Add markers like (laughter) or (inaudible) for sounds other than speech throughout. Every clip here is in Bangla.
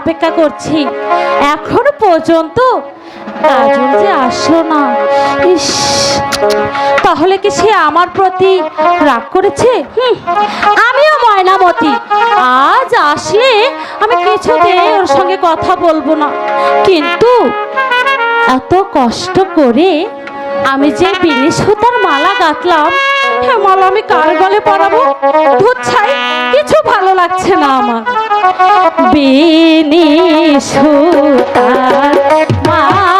অপেক্ষা করছি। এখনও পর্যন্ত যে আসলো না, ইস, তাহলে কি সে আমার প্রতি রাগ করেছে? আমিও ময়নামতি। আজ আসলে আমি কিছুতেই ওর সঙ্গে কথা বলব না। কিন্তু এত কষ্ট করে আমি যে বিনি সুতার মালা গাঁথলাম হ্যাঁ মালা আমি কার গলে পরাবো? ধুচ্ছাই ছাই, কিছু ভালো লাগছে না আমার। বিনি সুতার মালা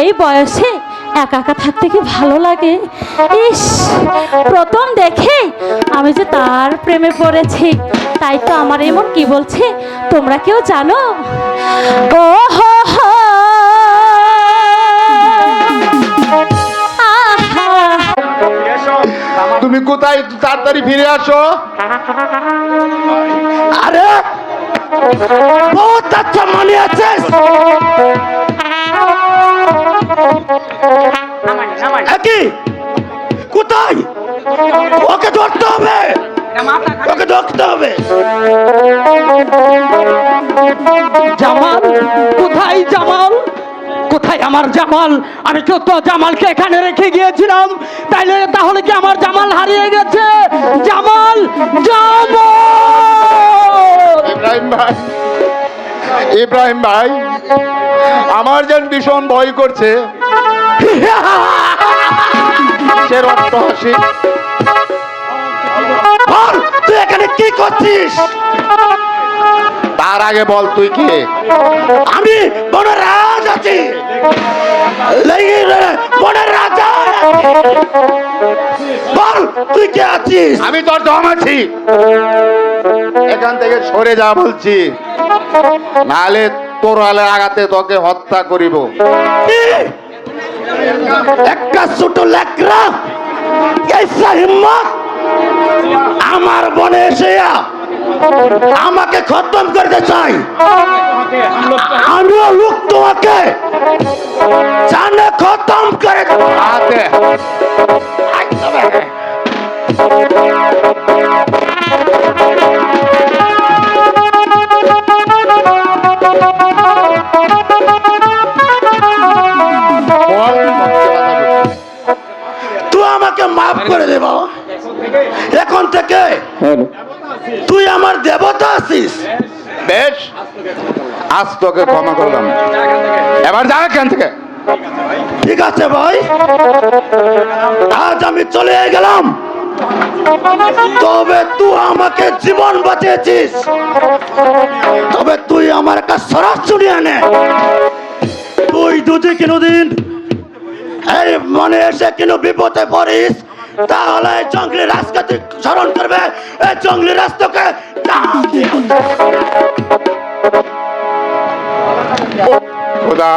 এই বয়সে একা একা থাকতে কি ভালো লাগে? ইস, প্রথম দেখে আমি যে তার প্রেমে পড়েছি, তাই তো আমার এমন কি বলছে? তোমরা কেউ জানো? ও হো তুমি কোথায়? তাড়াতাড়ি ফিরে আসো। আরে বহুত আচ্ছা মনে আছে একই কোথায়? ওকে ধরতে হবে। ওকে ধরতে হবে। জামাল কোথায় জামাল? কোথায় আমার জামাল আমি তো তো জামালকে এখানে রেখে গিয়েছিলাম। তাইলে তাহলে কি আমার জামাল হারিয়ে গেছে? জামাল জামাল! ইব্রাহিম ভাই ইব্রাহিম ভাই আমার যেন ভীষণ ভয় করছে। (laughs) সে রক্ত হাসি। বল তুই এখানে কি করছিস? তার আগে বল তুই কে? আমি বনের রাজ আছি। রাজা। বল তুই কে আছিস? আমি তোর দম আছি। এখান থেকে সরে যা বলছি। নাহলে তোর হালে আগাতে তোকে হত্যা করিব। একটা ছোট আমার বনে এসে আমাকে খতম করতে চাই। আমিও লোক তোমাকে জানে খতম করে তুই আমাকে মাফ করে দে এখন থেকে হ্যাঁ। তুই আমার দেবতা আছিস। বেশ আজ তোকে ক্ষমা করলাম এবার যা এখান থেকে। ঠিক আছে ভাই। আজ আমি চলে গেলাম। তবে তুই আমাকে জীবন বাঁচিয়েছিস। তবে তুই আমার একটা সরাস শুনিয়ে নে। তুই দুদি কোনোদিন এই মনে এসে কোনো বিপদে পড়িস? তাহলে এই জঙ্গলি রাজকে তুই স্মরণ করবে এই জঙ্গলি রাস্তাকে খোদা।